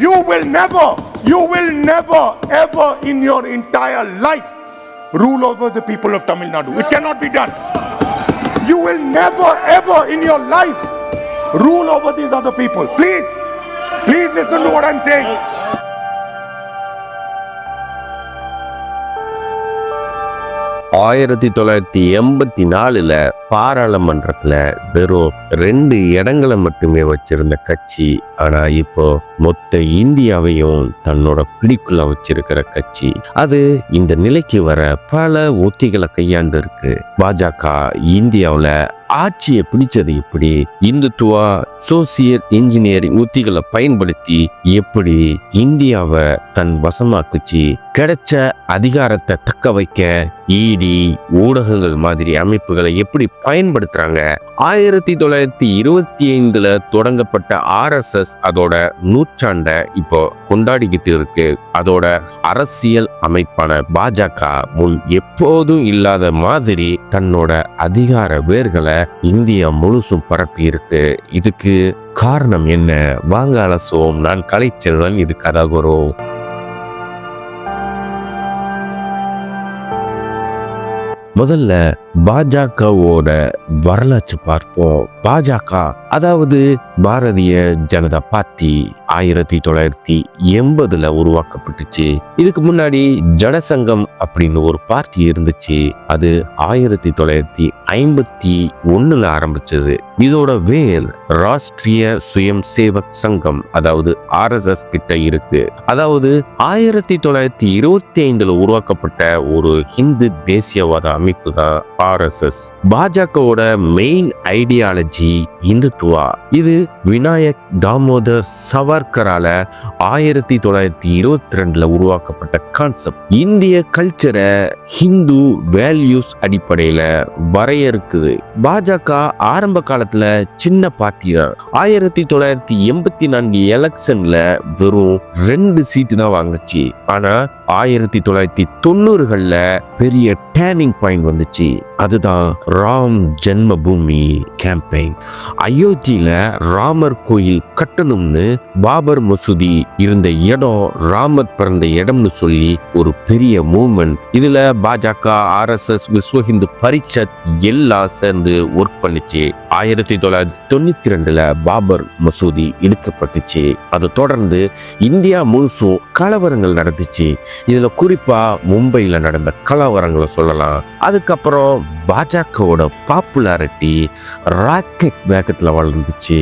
You will never, you will never, ever in your entire life rule over the people of Tamil Nadu. It cannot be done. You will never, ever in your life rule over these other people. Please, please listen to what I'm saying. ஆயிரத்தி தொள்ளாயிரத்தி எண்பத்தி நாலுல பாராளுமன்றத்துல வெறும் ரெண்டு இடங்களை மட்டுமே வச்சிருந்த கட்சி. ஆனா இப்போ மொத்த இந்தியாவையும் தன்னோட பிடிக்குள்ள வச்சிருக்கிற கட்சி. அது இந்த நிலைக்கு வர பல உத்திகளை கையாண்டு இருக்கு பாஜக இந்தியாவில் ஆட்சியை பிடிச்சது எப்படி? இந்துத்துவா சோசியல் இன்ஜினியரிங் உத்திகளை பயன்படுத்தி எப்படி இந்தியாவை தன் வசமாக்குச்சு? கிடைச்ச அதிகாரத்தை தக்க வைக்க இடி ஊடகங்கள் மாதிரி அமைப்புகளை எப்படி பயன்படுத்துறாங்க? ஆயிரத்தி தொள்ளாயிரத்தி இருபத்தி ஐந்துல தொடங்கப்பட்ட ஆர்எஸ்எஸ் அதோட நூற்றாண்டை இப்போ கொண்டாடிக்கிட்டு இருக்கு. அதோட அரசியல் அமைப்பான பாஜக முன் எப்போதும் இல்லாத மாதிரி தன்னோட அதிகார வேர்களை இந்தியா முழுசும் பரப்பி இருக்கு. இதுக்கு காரணம் என்ன? வாங்க அலசுவோம். நான் கலைச்செல்வன் இது கதாகுரு. முதல்ல பாஜகவோட வரலாற்று பார்ப்போம். பாஜக அதாவது பாரதிய ஜனதா பார்ட்டி ஆயிரத்தி தொள்ளாயிரத்தி எண்பதுல உருவாக்கப்பட்டுச்சு. இதுக்கு முன்னாடி ஜனசங்கம் அப்படின்னு ஒரு பார்ட்டி இருந்துச்சு. அது ஆயிரத்தி தொள்ளாயிரத்தி ஐம்பத்தி ஒன்றில் ஆரம்பிச்சது. இதோட வேர் ராஷ்டிரிய சுயம் சேவக் சங்கம் அதாவது ஆர்எஸ்எஸ் கிட்ட இருக்கு. அதாவது ஆயிரத்தி தொள்ளாயிரத்தி இருபத்தி ஐந்துல உருவாக்கப்பட்ட ஒரு ஹிந்து தேசியவாத அமைப்பு தான் ஆர்எஸ்எஸ் பாஜகவோட மெயின் ஐடியாலஜி இந்துத்துவா. இது விநாயக் தாமோதர் சவர்கரால ஆயிரத்தி தொள்ளாயிரத்தி இருபத்தி ரெண்டுல உருவாக்கப்பட்ட கான்செப்ட் இந்திய கல்ச்சரை ஹிந்து வேல்யூஸ் அடிப்படையில வரையறுக்குது பாஜக ஆரம்ப காலத்துல சின்ன பார்ட்டி தான் ஆயிரத்தி தொள்ளாயிரத்தி எண்பத்தி நான்கு எலெக்ஷன்ல வெறும் ரெண்டு சீட்டு தான் வாங்குச்சு. ஆனா ஆயிரத்தி தொள்ளாயிரத்தி தொண்ணூறுகள்ல பெரிய டேர்னிங் பாயிண்ட் வந்துச்சு. அதுதான் ராம் ஜென்மபூமி கேம்பெயின். அயோத்தியில ராமர் கோயில் கட்டணும்னு பாபர் மசூதி இருந்த இடம் ராமர் பிறந்த இடம்னு சொல்லி ஒரு பெரிய மூவ்மெண்ட். இதுல பாஜக ஆர்எஸ்எஸ் விஸ்வ ஹிந்து பரிஷத் எல்லாம் சேர்ந்து ஒர்க் பண்ணிச்சு. ஆயிரத்தி தொள்ளாயிரத்தி தொண்ணூத்தி ரெண்டுல பாபர் மசூதி இடிக்கப்பட்டுச்சு. அதை தொடர்ந்து இந்தியா முழுசும் கலவரங்கள் நடந்துச்சு. இதுல குறிப்பா மும்பையில நடந்த கலவரங்களை சொல்லலாம். அதுக்கப்புறம் பாஜகவோட பாப்புலாரிட்டி ராக்கெட் வேகத்தில் வளர்ந்துச்சு.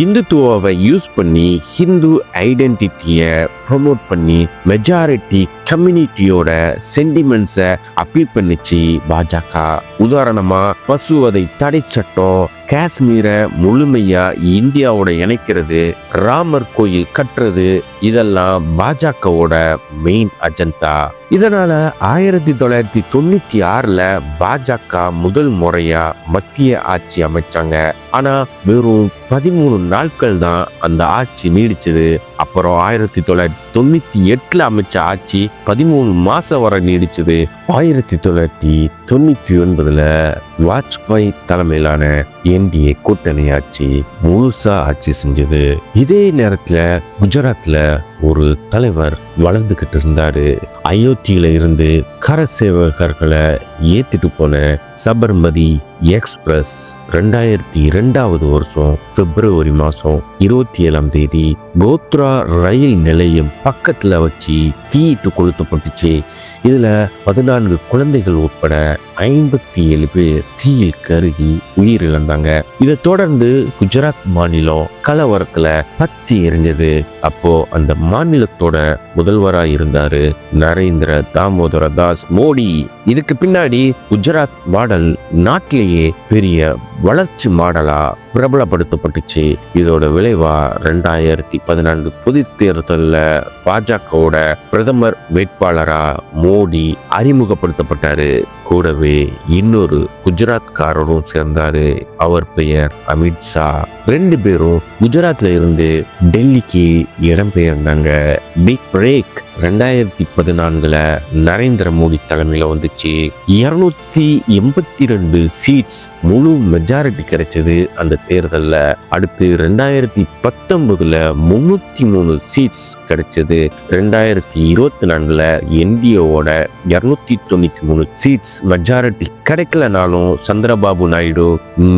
இந்துத்துவாவை யூஸ் பண்ணி ஹிந்து ஐடென்டிட்டியை ப்ரொமோட் பண்ணி மெஜாரிட்டி கம்யூனிட்டியோட சென்டிமெண்ட்ஸை அப்பீல் பண்ணிச்சு பாஜக. உதாரணமாக பசுவதை தடை சட்டம் காஷ்மீரை முழுமையா இந்தியாவோட இணைக்கிறது ராமர் கோயில் கட்டுறது இதெல்லாம் பாஜகவோட மெயின் அஜெண்டா இதனால ஆயிரத்தி தொள்ளாயிரத்தி தொண்ணூத்தி ஆறுல பாஜக முதல் முறையா மத்திய ஆட்சி அமைச்சாங்க. ஆனா வெறும் பதிமூணு நாட்கள் தான் அந்த ஆட்சி நீடிச்சது. அப்புறம் ஆயிரத்தி தொள்ளாயிரத்தி தொண்ணூத்தி எட்டுல அமைச்ச ஆட்சி பதிமூணு மாசம் வரை நீடிச்சது. ஆயிரத்தி தொள்ளாயிரத்தி தொண்ணூத்தி ஒன்பதுல வாஜ்பாய் தலைமையிலான என்டிஏ கூட்டணி ஆட்சி முழுசா ஆட்சி செஞ்சது. இதே நேரத்துல குஜராத்ல ஒரு தலைவர் வளர்ந்துகிட்டு இருந்தாரு. அயோத்தியில இருந்து கர சேவகர்களை ஏத்திட்டு போன சபர்மதி எக்ஸ்பிரஸ் ரெண்டாயிரத்தி ரெண்டாவது வருஷம் பிப்ரவரி மாதம் இருபத்தி ஏழாம் தேதி கோத்ரா ரயில் நிலையம் பக்கத்தில் வச்சு தீயிட்டு கொளுத்தப்பட்டுச்சு. இதில் பதினான்கு குழந்தைகள் உட்பட ஐம்பத்தி ஏழு பேர் தீயில் கருகி உயிரிழந்தாங்க. இதை தொடர்ந்து குஜராத் மாநிலம் கலவரத்துல பத்தி எரிஞ்சது. அப்போ அந்த மாநிலத்தோட முதல்வரா இருந்தாரு நரேந்திர தாமோதர தாஸ் மோடி. இதுக்கு பின்னாடி குஜராத் மாடல் நாட்டிலேயே பெரிய வளர்ச்சி மாடலாக பிரபலப்படுத்தப்பட்டுச்சு. இதோட விளைவா ரெண்டாயிரத்தி பதினான்கு பொது தேர்தலில் பாஜகவோட பிரதமர் வேட்பாளராக மோடி அறிமுகப்படுத்தப்பட்டாரு. கூடவே இன்னொரு குஜராத்காரரும் சேர்ந்தாரு. அவர் பெயர் அமித்ஷா ரெண்டு பேரும் குஜராத்ல இருந்து டெல்லிக்கு இடம்பெயர்ந்தாங்க. பிக் பிரேக் ரெண்டாயிரத்தி பதினான்குல நரேந்திர மோடி தலைமையில வந்துச்சு. இருநூத்தி எண்பத்தி ரெண்டு சீட்ஸ் முழு மெஜாரிட்டி கிடைச்சது அந்த தேர்தலில். அடுத்து ரெண்டாயிரத்தி பத்தொன்பதுல முன்னூத்தி மூணு சீட்ஸ் கிடைச்சது ரெண்டாயிரத்தி இருபத்தி நான்குல என்டிஏவோட இருநூத்தி தொண்ணூத்தி மூணு சீட்ஸ் மெஜாரிட்டி கிடைக்கலனாலும் சந்திரபாபு நாயுடு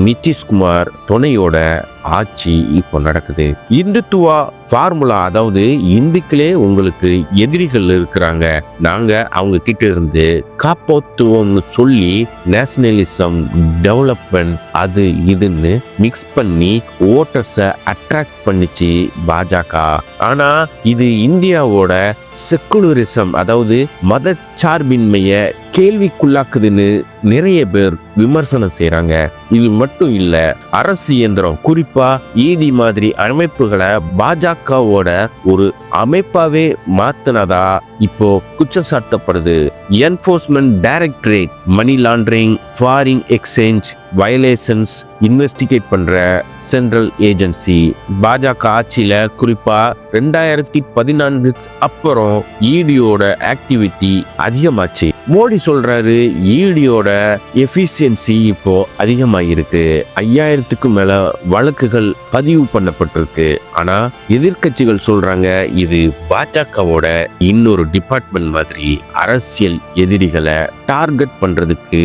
நிதிஷ்குமார் துணையோட ஆட்சி இப்போ நடக்குது. இந்துத்துவா ஃபார்முலா அதாவது இந்துக்களே உங்களுக்கு எதிரிகள் இருக்கிறாங்க. நாங்க அவங்க கிட்ட இருந்து காப்பாத்துவோம்னு சொல்லி நேஷனலிசம் டெவலப்மெண்ட் அது இதுன்னு மிக்ஸ் பண்ணி ஓட்டர்ஸை அட்ராக்ட் பண்ணிச்சு பாஜக. ஆனா இது இந்தியாவோட செக்குலரிசம் அதாவது மத சார்பின்மைய கேள்விக்குள்ளாக்குதுன்னு நிறைய பேர் விமர்சனம் செய்கிறாங்க இது மட்டும் இல்லை அரசு இயந்திரம் குறிப்பாக ஈதி மாதிரி அமைப்புகளை பாஜகவோட ஒரு அமைப்பாகவே மாற்றினதா இப்போ குற்றம் சாட்டப்படுது enforcement directorate money laundering foreign exchange violations investigate பண்ற சென்ட்ரல் ஏஜென்சி பாஜக ஆட்சியில குறிப்பா ரெண்டாயிரத்தி பதினான்கு அப்புறம் ஈடியோட ஆக்டிவிட்டி அதிகமாச்சு. மோடி சொல்றாரு ஈடியோட எஃபிஷியன்சி இப்போ அதிகமாயிருக்கு. ஐயாயிரத்துக்கும் மேல வழக்குகள் பதிவு பண்ணப்பட்டிருக்கு. ஆனா எதிர்க்கட்சிகள் சொல்றாங்க இது பாஜகவோட இன்னொரு டிபார்ட்மெண்ட் மாதிரி அரசியல் எதிரிகளை டார்கெட் பண்றதுக்கு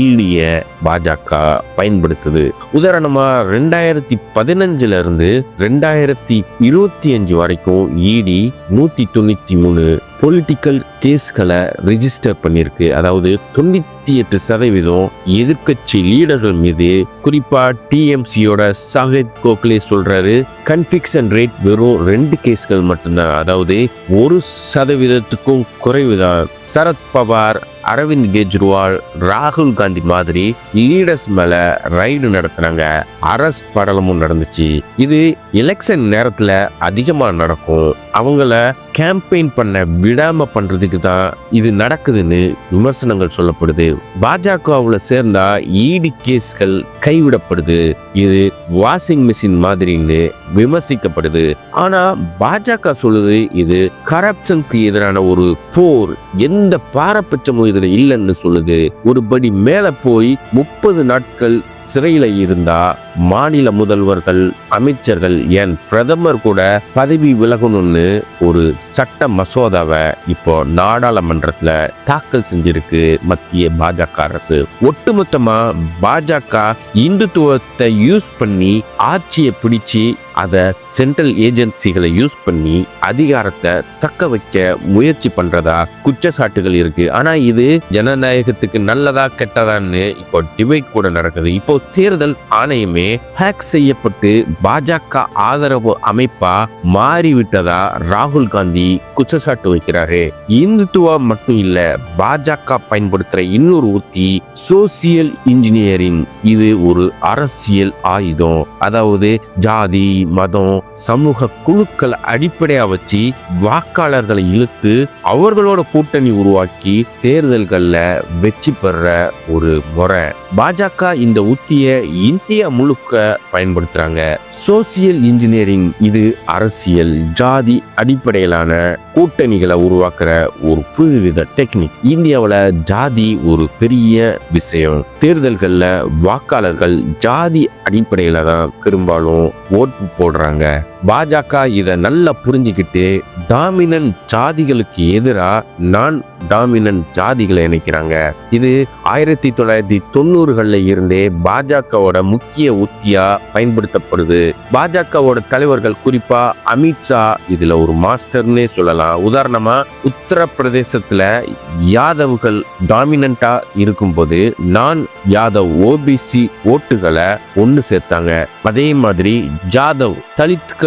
ஈடிய பாஜக பயன்படுத்துது. உதாரணமா ரெண்டாயிரத்தி பதினஞ்சுல இருந்து ரெண்டாயிரத்தி இருபத்தி அஞ்சு வரைக்கும் இடி நூத்தி தொண்ணூத்தி மூணு பொலிட்டிக்கல் கேஸ்களை ரிஜிஸ்டர் பண்ணியிருக்கு. அதாவது தொண்ணூற்றி எட்டு சதவீதம் எதிர்க்கட்சி லீடர்கள் மீது குறிப்பா டிஎம்சியோட சாகித் கோகலே சொல்றாரு கன்ஃபிக்ஷன் ரேட் வெறும் ரெண்டு கேஸ்கள் மட்டும்தான். அதாவது ஒரு சதவீதத்துக்கும் குறைவுதான். சரத் பவார் அரவிந்த் கெஜ்ரிவால் ராகுல் காந்தி மாதிரி லீடர்ஸ் மேல ரைடு நடத்துனாங்க. அரஸ்ட் படலமும் நடந்துச்சு. இது எலெக்ஷன் நேரத்துல அதிகமா நடக்கும். அவங்கள கேம்பெயின் பண்ண விடாம பண்றதுக்கு தான் இது நடக்குதுன்னு விமர்சனங்கள் சொல்லப்படுது. பாஜகவுல சேர்ந்தா ஈடி கேஸ்கள் கைவிடப்படுது. இது வாஷிங் மிஷின் மாதிரின்னு விமர்சிக்கப்படுது. ஆனா பாஜக சொல்லுது இது கரப்ஷனுக்கு எதிரான ஒரு போர். எந்த பாரபட்சமும் இதுல இல்லைன்னு சொல்லுது. ஒரு படி மேல போய் முப்பது நாட்கள் சிறையில இருந்தா மாநில முதல்வர்கள் அமைச்சர்கள் என் பிரதமர் கூட பதவி விலகணும்னு ஒரு சட்ட மசோதாவை இப்போ நாடாளுமன்றத்துல தாக்கல் செஞ்சிருக்கு மத்திய பாஜக அரசு. ஒட்டுமொத்தமா பாஜக இந்துத்துவத்தை யூஸ் பண்ணி ஆட்சியை பிடிச்சு அதை சென்ட்ரல் ஏஜென்சிகளை யூஸ் பண்ணி அதிகாரத்தை தக்க வைக்க முயற்சி பண்றதா குற்றச்சாட்டுகள் இருக்கு. ஆனா இது ஜனநாயகத்துக்கு நல்லதா கெட்டதான்னு இப்போ டிபேட் கூட நடக்குது. இப்போ தேர்தல் ஆணையமே ஹேக் செய்யப்பட்டு பாஜக ஆதரவு அமைப்பா மாறிவிட்டதா ராகுல் காந்தி குற்றச்சாட்டு வைக்கிறாரு. இந்துத்துவா மட்டும் இல்ல பாஜக பயன்படுத்துற இன்னொரு உத்தி சோசியல் இன்ஜினியரிங் இது ஒரு அரசியல் ஆயுதம். அதாவது ஜாதி மதம் சமூக குழுக்கள் அடிப்படையா வச்சு வாக்காளர்களை இழுத்து அவர்களோட கூட்டணி உருவாக்கி தேர்தல்களில் வெற்றி பெற ஒரு முறை. பாஜக இந்த உத்திய இந்தியா முழுக்க பயன்படுத்துறாங்க. சோசியல் இன்ஜினியரிங் இது அரசியல் ஜாதி அடிப்படையிலான கூட்டணிகளை உருவாக்குற ஒரு புதுவித டெக்னிக். இந்தியாவில் ஜாதி ஒரு பெரிய விஷயம். தேர்தல்களில் வாக்காளர்கள் ஜாதி அடிப்படையில் தான் பெரும்பாலும் ஓட்டு போடுறாங்க. பாஜக இதை நல்லா புரிஞ்சுக்கிட்டு டாமினன்ட் ஜாதிகளுக்கு எதிராக நான் டாமினன்ட் ஜாதிகளை இணைக்கிறாங்க. இது ஆயிரத்தி தொள்ளாயிரத்தி தொண்ணூறுகளில் இருந்தே பாஜகவோட முக்கிய உத்தியா பயன்படுத்தப்படுது. பாஜகவோட தலைவர்கள் குறிப்பா அமித்ஷா இதுல ஒரு மாஸ்டர்னே சொல்லலாம். உதாரணமா உத்தரப்பிரதேசத்துல யாதவ்கள் டாமினண்டா இருக்கும்போது நான் யாதவ் ஓபிசி ஓட்டுகளை ஒன்று சேர்த்தாங்க. அதே மாதிரி ஜாதவ்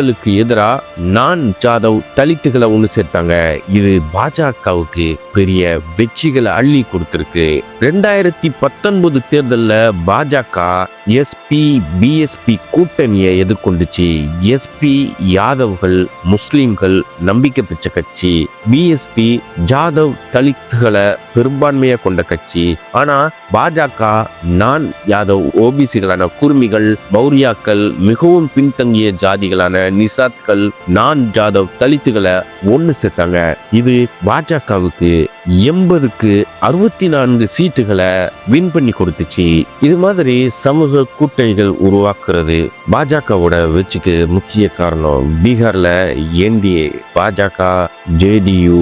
ஊழலுக்கு எதிராக நான் ஜாதவ் தலித்துகளை ஒன்று சேர்த்தாங்க. இது பாஜகவுக்கு பெரிய வெற்றிகளை அள்ளி கொடுத்திருக்கு. ரெண்டாயிரத்தி பத்தொன்பது தேர்தலில் பாஜக எஸ்பி பிஎஸ்பி கூட்டணியை எதிர்கொண்டுச்சு. எஸ்பி யாதவ்கள் முஸ்லிம்கள் நம்பிக்கை பெற்ற கட்சி. பிஎஸ்பி ஜாதவ் தலித்துகளை பெரும்பான்மையாக கொண்ட கட்சி. ஆனா பாஜக நான் யாதவ் ஓபிசிகளான குர்மிகள் மௌரியாக்கள் மிகவும் பின்தங்கிய ஜாதிகளான நிசாத்கள் நான் ஜாதவ் தலித்துகளை ஒன்று சேர்த்தாங்க. இது பாஜகவுக்கு எண்பதுக்கு அறுபத்தி நான்கு சீட்டுகளை வின் பண்ணி கொடுத்துச்சு. இது மாதிரி சமூக கூட்டணிகள் உருவாக்குறது பாஜகவோட வெற்றிக்கு முக்கிய காரணம். பீகார்ல என்டிஏ பாஜக ஜேடியு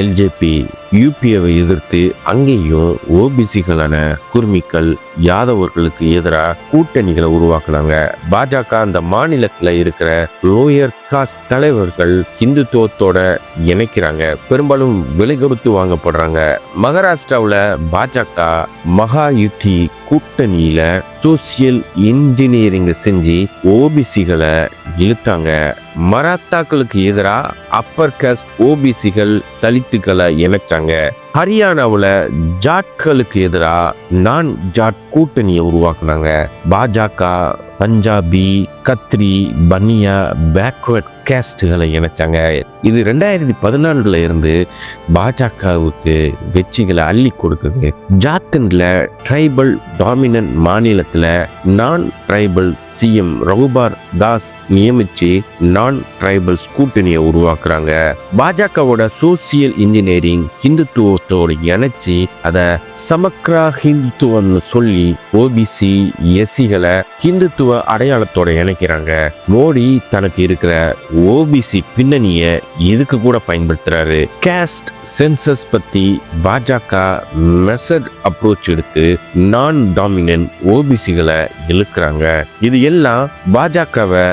எல்ஜேபி யூபிஏவை எதிர்த்து அங்கேயும் ஓபிசிகளான குர்மிக்கள் யாதவர்களுக்கு எதிராக கூட்டணிகளை உருவாக்குனாங்க. பாஜக அந்த மாநிலத்தில் இருக்கிற லோயர் காஸ்ட் தலைவர்கள் இந்துத்துவத்தோட இணைக்கிறாங்க. பெரும்பாலும் விலை கொடுத்து வாங்கப்படுறாங்க. மகாராஷ்டிராவில் பாஜக மகா யுத்தி கூட்டணியில சோசியல் இன்ஜினியரிங் செஞ்சு ஓபிசிகளை இழுத்தாங்க. மராத்தாக்களுக்கு எதிராக அப்பர் காஸ்ட் ஓபிசிகள் தலித்துக்களை இணைச்சாங்க. ஹரியானாவில் ஜாட்களுக்கு எதிராக நான் ஜாட் கூட்டணியை உருவாக்குனாங்க. பாஜக பஞ்சாபி கத்ரி பனியா பேக்வர்ட் கேஸ்டுகளை இணைச்சாங்க. இது ரெண்டாயிரத்தி பதினாலுல இருந்து பாஜகவுக்கு வெற்றிகளை அள்ளி கொடுக்குது. ஜார்க்கண்ட்ல ட்ரைபல் டாமினன்ட் மாநிலத்தில் non tribal CM Raghubar Das நியமிச்சு நான் ட்ரைபல்ஸ் கூட்டணியை உருவாக்குறாங்க. பாஜகவோட சோசியல் இன்ஜினியரிங் ஹிந்துத்துவத்தோடு இணைச்சி அதை சமக்ரா ஹிந்துத்துவம்னு சொல்லி ஓபிசி எஸ்சிகளை ஹிந்துத்துவ அடையாளத்தோட இணைக்கிறாங்க. மோடி தனக்கு இருக்கிற ஓபிசி பின்னணியை இதுக்கு கூட பயன்படுத்துறாரு. கேஸ்ட் சென்சஸ் பத்தி பாஜக மெசட் அப்ரோச் எடுத்து நான் டாமினன்ட் ஓபிசிகளை இழுக்கிறாங்க. இது எல்லாம் பாஜகவை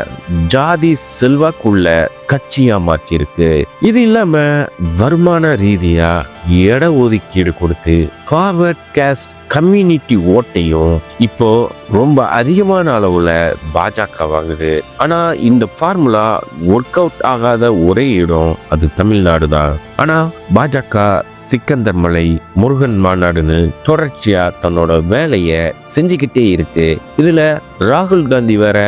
ஜாதி செல்வாக்குள்ள கட்சியா மாத்திருக்கு இது இல்லாம வருமான ரீதியா இட ஒதுக்கீடு கொடுத்து ஃபார்வர்ட் கேஸ்ட் கம்யூனிட்டி ஓட்டையும் இப்போ ரொம்ப அதிகமான அளவுல பாஜக வாங்குது. ஆனா இந்த ஃபார்முலா ஒர்க் அவுட் ஆகாத ஒரே இடம் அது தமிழ்நாடு தான். ஆனா பாஜக சிக்கந்தர் மலை முருகன் மாநாடுன்னு தொடர்ச்சியா தன்னோட வேலையை செஞ்சுக்கிட்டே இருக்கு. இதுல ராகுல் காந்தி வேற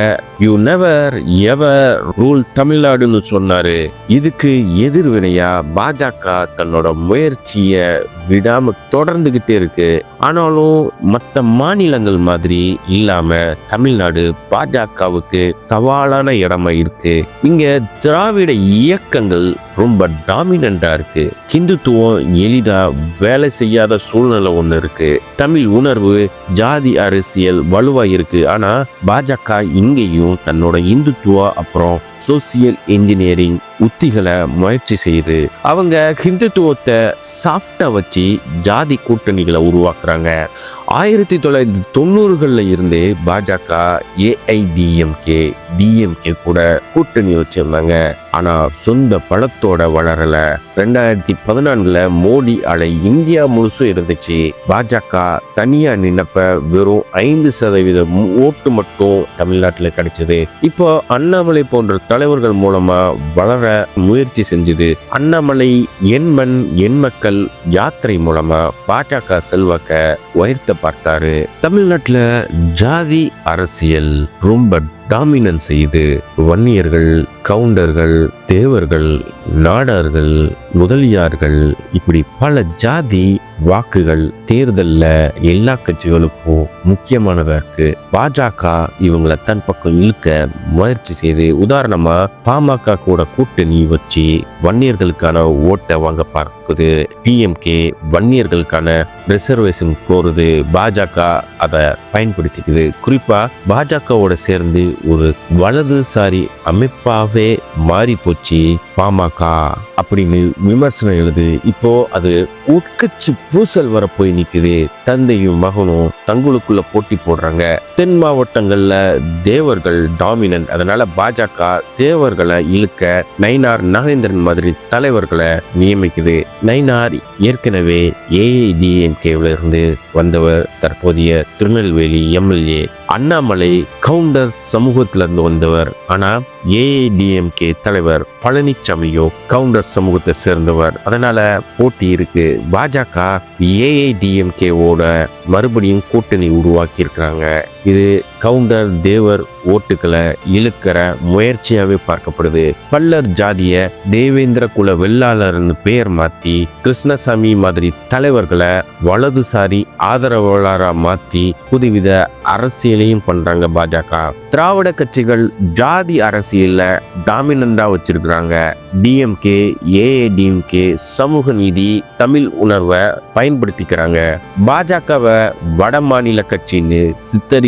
யூ நெவர் எவர் ரூல் தமிழ்நாடுன்னு சொன்னாரு. இதுக்கு எதிர்வினையா பாஜக தன்னோட முயற்சி 企业 விடாம தொடர்ந்துகிட்டே இருக்கு. ஆனாலும் மற்ற மாநிலங்கள் மாதிரி இல்லாம தமிழ்நாடு பாஜகவுக்கு சவாலான இடமா இருக்கு. இங்க திராவிட இயக்கங்கள் ரொம்ப டாமினண்டா இருக்கு. ஹிந்துத்துவம் எளிதா வேலை செய்யாத சூழ்நிலை ஒண்ணு இருக்கு. தமிழ் உணர்வு ஜாதி அரசியல் வலுவா இருக்கு. ஆனா பாஜக இங்கேயும் தன்னோட இந்துத்துவ அப்புறம் சோசியல் இன்ஜினியரிங் உத்திகளை முயற்சி செய்யுது. அவங்க ஹிந்துத்துவத்தை சாஃப்டா வச்சு ஜாதி கூட்டணிகளை உருவாக்குறாங்க. ஆயிரத்தி தொள்ளாயிரத்தி தொண்ணூறுகளில் இருந்தே பாஜக ஏஐடிஎம்கே டிஎம்கே கூட கூட்டணி வச்சிருந்தாங்க. ஆனால் சொந்த பலத்தோட வளரல. ரெண்டாயிரத்தி பதினான்குல மோடி அலை இந்தியா முழுசும் இருந்துச்சு. பாஜக தனியா நின்னப்ப வெறும் ஐந்து சதவீதம் ஓட்டு மட்டும் தமிழ்நாட்டில் கிடைச்சது. இப்போ அண்ணாமலை போன்ற தலைவர்கள் மூலமா வளர முயற்சி செஞ்சது. அண்ணாமலை என் மண் என் மக்கள் யாத்திரை மூலமா பாஜக செல்வாக்க உயர்த்த பார்த்தாரு. தமிழ்நாட்டில் ஜாதி அரசியல் ரொம்ப டாமினன் செய்து வன்னியர்கள் கவுண்டர்கள் தேவர்கள் நாடார்கள் முதலியார்கள் இப்படி பல ஜாதி வாக்குகள் தேர்தலில் எல்லா கட்சிகளுக்கும் முக்கியமானதாக இருக்கு. பாஜக இவங்களை தன் பக்கம் இழுக்க முயற்சி செய்து உதாரணமா பாமக கூட கூட்டணி வச்சு வன்னியர்களுக்கான ஓட்டை வாங்க பார்க்குது. பிஎம்கே வன்னியர்களுக்கான ரிசர்வேஷன் கோருது. பாஜக அதை பயன்படுத்திக்குது. குறிப்பா பாஜகவோட சேர்ந்து ஒரு வலதுசாரி அமைப்பாகவே மாறி போச்சு பாமக அப்படின்னு விமர்சனம் எழுது. இப்போ அது உட்கட்சி பூசல் வர போய் தந்தையும் மகனும் தங்களுக்குள்ள போட்டி போடுறாங்க. தென் மாவட்டங்கள்ல தேவர்கள் டாமினன்ட் அதனால பாஜக தேவர்களை இழுக்க நயினார் நாகேந்திரன் மாதிரி தலைவர்களை நியமிக்குது. நயினார் ஏற்கனவே ஏஐடிஎம்கேவில் இருந்து வந்தவர் தற்போதைய திருநெல்வேலி எம்எல்ஏ. அண்ணாமலை கவுண்டர் சமூகத்துல இருந்து வந்தவர். ஆனா ஏஐடிஎம்கே தலைவர் பழனிசாமியோ கவுண்டர் சமூகத்தை சேர்ந்தவர். அதனால போட்டி இருக்கு. பாஜக ஏஐடிஎம்கேவோட மறுபடியும் கூட்டணி உருவாக்கி உருவாக்கியிருக்கிறாங்க. இது கவுண்டர் தேவர் ஓட்டுகளை இழுக்கிற முயற்சியாவே பார்க்கப்படுது. பல்லர் ஜாதிய தேவேந்திர குல வெள்ளாளர்னு பெயர் மாத்தி கிருஷ்ணசாமி மாதிரி தலைவர்களை வலதுசாரி ஆதரவாளரா மாத்தி புதுவித அரசியலையும் பண்றாங்க பாஜக. திராவிட கட்சிகள் ஜாதி அரசியலில் டாமினண்டா வச்சிருக்கிறாங்க. டிஎம்கே ஏஏடிஎம்கே சமூக நீதி தமிழ் உணர்வை பயன்படுத்திக்கிறாங்க. பாஜகவை வட மாநில கட்சின்னு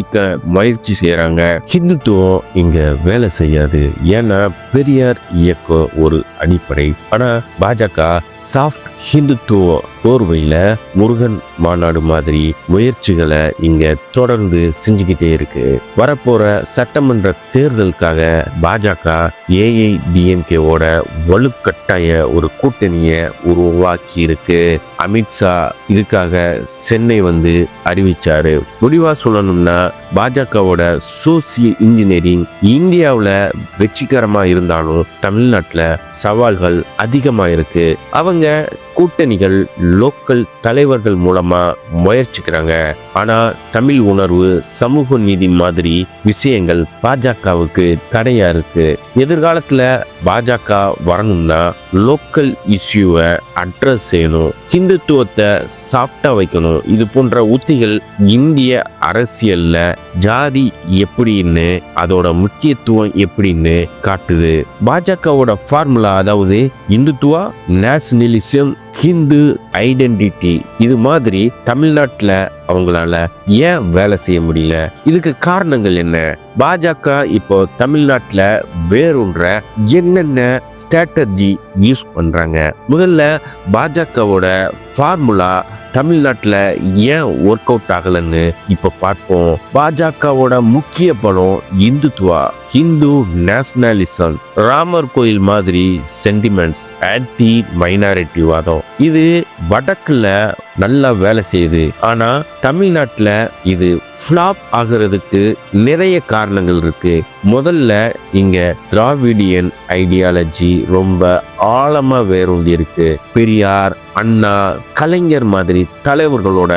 சித்தரிக்க முயற்சி செய்கிறாங்க ஹிந்துத்துவம் இங்கே வேலை செய்யாது. ஏன்னா பெரியார் இயக்கம் ஒரு அடிப்படை. ஆனால் பாஜக சாஃப்ட் ஹிந்துத்துவ போர்வையில் முருகன் மாநாடு மாதிரி முயற்சிகளை இங்க தொடர்ந்து செஞ்சுக்கிட்டே இருக்கு. வரப்போற சட்டமன்ற தேர்தலுக்காக பாஜக ஏஐடிஎம்கேவோட வலுக்கட்டாய ஒரு கூட்டணியை உருவாக்கி இருக்கு. அமித்ஷா இதுக்காக சென்னை வந்து அறிவிச்சாரு. முடிவா சொல்லணும்னா பாஜகவோட சோசியல் இன்ஜினியரிங் இந்தியாவில் வெற்றிகரமாக இருந்தாலும் தமிழ்நாட்டில் சவால்கள் அதிகமாக இருக்கு. அவங்க கூட்டணிகள் லோக்கல் தலைவர்கள் மூலமாக முயற்சிக்கிறாங்க. ஆனால் தமிழ் உணர்வு சமூக நீதி மாதிரி விஷயங்கள் பாஜகவுக்கு தடையாக இருக்குது எதிர்காலத்தில் பாஜக வரணும்னா லோக்கல் இஷ்யூவை அட்ரஸ் செய்யணும். ஹிந்துத்துவத்தை சாஃப்டா வைக்கணும். இது போன்ற உத்திகள் இந்திய அரசியலில் ஜாதி எப்படின்னு அதோட முக்கியத்துவம் எப்படின்னு காட்டுது. பாஜகவோட ஃபார்முலா அதாவது இந்துத்துவா நேஷனலிசம் ஹிந்து ஐடென்டிட்டி இது மாதிரி தமிழ்நாட்டில் அவங்களால ஏன் வேலை செய்ய முடியல? இதுக்கு காரணங்கள் என்ன? பாஜக இப்போ தமிழ்நாட்டில் வேறொன்ற என்னென்ன ஸ்ட்ராட்டஜி யூஸ் பண்றாங்க? முதல்ல பாஜகவோட ஃபார்முலா தமிழ்நாட்டில் ஏன் ஒர்க் அவுட் ஆகலைன்னு இப்போ பார்ப்போம். பாஜகவோட முக்கிய பலம் இந்துத்துவா ஹிந்து நேஷனலிசம் ராமர் கோயில் மாதிரி சென்டிமெண்ட்ஸ் ஆன்டி மைனாரிட்டி வாதம். இது வடக்குல நல்லா வேலை செய்யுது. ஆனால் தமிழ்நாட்டில் இது ஃப்ளாப் ஆகிறதுக்கு நிறைய காரணங்கள் இருக்கு. முதல்ல இங்க திராவிடியன் ஐடியாலஜி ரொம்ப ஆழமா வேரூண்டி இருக்கு. பெரியார் அண்ணா கலைஞர் மாதிரி தலைவர்களோட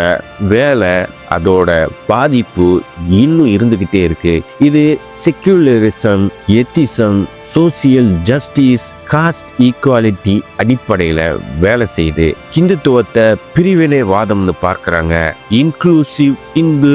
வேலை அதோட பாதிப்பு இன்னும் இருந்துகிட்டே இருக்கு. இது secularism atheism social justice caste equality அடிப்படையில் வேலை செய்து ஹிந்துத்துவத்தை பிரிவினைவாதம்னு பார்க்குறாங்க. இன்க்ளூசிவ் இந்து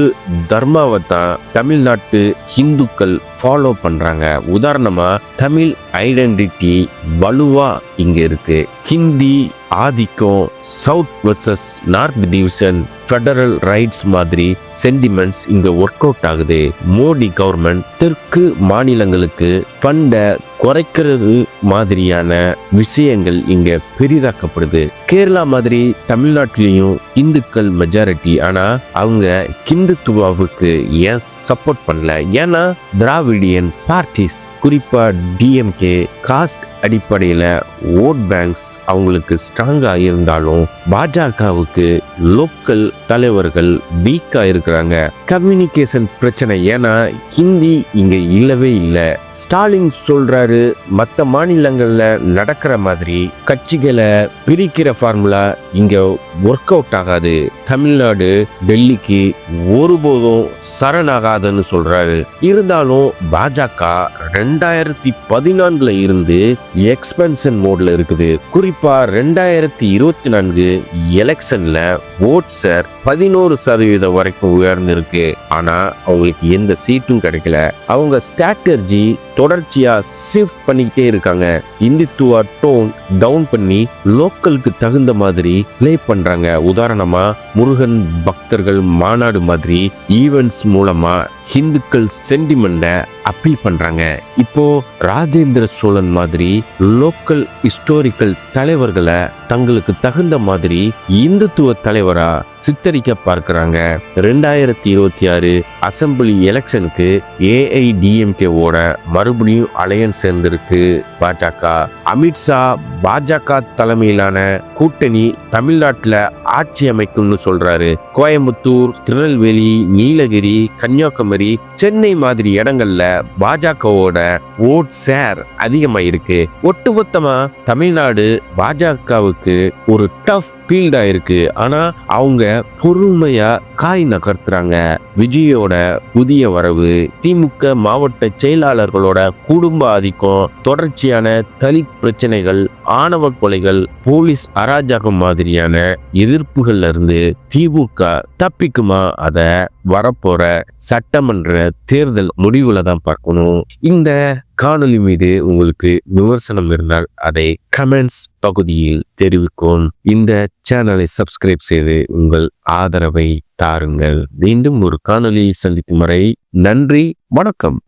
தர்மாவை தான் தமிழ்நாட்டு ஹிந்துக்கள் ஃபாலோ பண்ணுறாங்க உதாரணமாக தமிழ் ஐடென்டிட்டி வலுவாக இங்கே இருக்குது ஹிந்தி ஆதிக்கம் south versus north division federal rights மாதிரி சென்டிமெண்ட்ஸ் இங்க ஒர்க் அவுட் ஆகுது. மோடி கவர்மெண்ட் தெற்கு மாநிலங்களுக்கு ஃபண்டை குறைக்கிறது மாதிரியான விஷயங்கள் இங்க பெரிதாக்கப்படுது. கேரளா மாதிரி தமிழ்நாட்டிலையும் இந்துக்கள் மெஜாரிட்டி ஆனா அவங்க ஹிந்துத்துவாவுக்கு ஏன் சப்போர்ட் பண்ணல? ஏன்னா திராவிடியன் பார்ட்டிஸ் குறிப்பா டிஎம்கே காஸ்ட் அடிப்படையில் ஓட் பேங்க்ஸ் அவங்களுக்கு ஸ்ட்ராங்கா இருந்தாலும் பாஜகவுக்கு லோக்கல் தலைவர்கள் வீக்கா இருக்கிறாங்க. கம்யூனிகேஷன் பிரச்சனை ஏன்னா ஹிந்தி இங்க இல்லவே இல்லை. ஸ்டாலின் சொல்றாரு மற்ற மாநிலங்கள்ல நடக்கிற மாதிரி கட்சிகளை பிரிக்கிற ஃபார்முலா இங்க ஒர்க் அவுட் ஆகாது. தமிழ்நாடு டெல்லிக்கு ஒருபோதும் சரணாகாதுன்னு சொல்றாரு. இருந்தாலும் பாஜக ரெண்டாயிரத்தி பதினான்குல இருந்து எக்ஸ்பென்ஷன் மோட்ல இருக்குது. குறிப்பா ரெண்டாயிரத்தி இருபத்தி நாலு நான்கு எலெக்ஷன்ல ஓட் ஷேர் பதினோரு சதவீதம் வரைக்கும் உயர்ந்திருக்கு. ஆனா அவங்களுக்கு எந்த சீட்டும் கிடைக்கல. அவங்க ஸ்ட்ராட்டர்ஜி தொடர்ச்சியாக ஷிஃப்ட் பண்ணிக்கிட்டே இருக்காங்க. இந்துத்துவா டோன் டவுன் பண்ணி லோக்கலுக்கு தகுந்த மாதிரி ப்ளே பண்றாங்க. உதாரணமா முருகன் பக்தர்கள் மாநாடு மாதிரி ஈவெண்ட்ஸ் மூலமா ஹிந்துக்கள் சென்டிமெண்ட்டை அப்பீல் பண்றாங்க. இப்போ ராஜேந்திர சோழன் மாதிரி லோக்கல் ஹிஸ்டோரிக்கல் தலைவர்களை தங்களுக்கு தகுந்த மாதிரி இந்துத்துவ தலைவரா சித்தரிக்க பார்க்கிறாங்க. ரெண்டாயிரத்தி இருபத்தி ஆறு அசம்பிளி எலெக்ஷனுக்கு ஏஐடிஎம்கேவோட மறுபடியும் அலையன்ஸ் சேர்ந்திருக்கு பாஜக. அமித்ஷா பாஜக தலைமையிலான கூட்டணி தமிழ்நாட்டில் ஆட்சி அமைக்கும்னு சொல்றாரு. கோயம்புத்தூர் திருநெல்வேலி நீலகிரி கன்னியாகுமரி சென்னை மாதிரி இடங்கள்ல பாஜகவோட ஓட் ஷேர் அதிகமாயிருக்கு. ஒட்டுமொத்தமா தமிழ்நாடு பாஜகவுக்கு ஒரு டஃப் ஃபீல்ட் ஆயிருக்கு. ஆனா அவங்க பொறுமையா காய் நகர்த்துறாங்க. விஜயோட புதிய வரவு திமுக மாவட்ட செயலாளர்களோட குடும்ப ஆதிக்கம் தொடர்ச்சியான தலித் பிரச்சனைகள் ஆணவ கொலைகள் போலீஸ் அராஜகம் மாதிரியான எதிர்ப்புகள்ல இருந்து திமுக தப்பிக்குமா? அத வரப்போற சட்டமன்ற தேர்தல் முடிவுல தான் பார்க்கணும். இந்த காணொளி மீது உங்களுக்கு விமர்சனம் இருந்தால் அதை கமெண்ட்ஸ் பகுதியில் தெரிவிக்கும் இந்த சேனலை சப்ஸ்கிரைப் செய்து உங்கள் ஆதரவை தாருங்கள். மீண்டும் ஒரு காணொலியை சந்திக்கும் வரை நன்றி வணக்கம்.